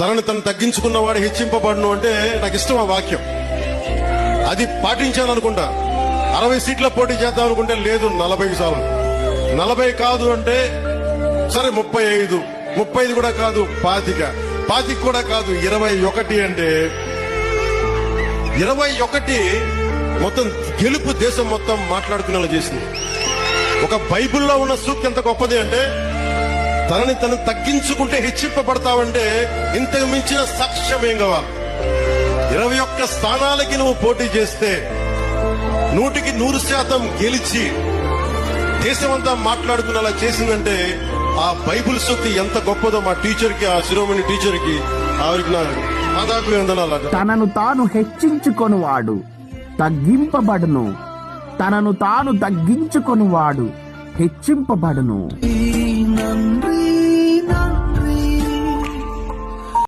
తనను తను తగ్గించుకున్నవాడు హెచ్చింపబడును అంటే నాకు ఇష్టం ఆ వాక్యం? అది పాటించాను అనుకుంటా అరవై సీట్ల పోటీ చేద్దాం అనుకుంటే లేదు నలభై చాలు నలభై కాదు అంటే సరే ముప్పై ఐదు. ముప్పై ఐదు కూడా కాదు పాతిక. పాతిక కూడా కాదు ఇరవై ఒకటి అంటే ఇరవై ఒకటి మొత్తం గెలుపు దేశం మొత్తం మాట్లాడుకునేలా చేసింది. ఒక బైబిల్లో ఉన్న సూక్తి ఎంత గొప్పది అంటే తనని తను తగ్గించుకుంటే హెచ్చింపబడతావంటే ఇంతకు మించిన సాక్ష్యం ఏం కావాలి? ఇరవై ఒక్క స్థానాలకి నువ్వు పోటీ చేస్తే నూటికి నూరు శాతం గెలిచి దేశమంతా మాట్లాడుకునేలా చేసిందంటే ఆ బైబుల్ శక్తి ఎంత గొప్పదో మా టీచర్కి ఆ శిరోమణి టీచర్కి ఆవిడకి తనను తాను హెచ్చించుకొనివాడు తగ్గింపబడును. తనను తాను తగ్గించుకొనివాడు హెచ్చింపబడును.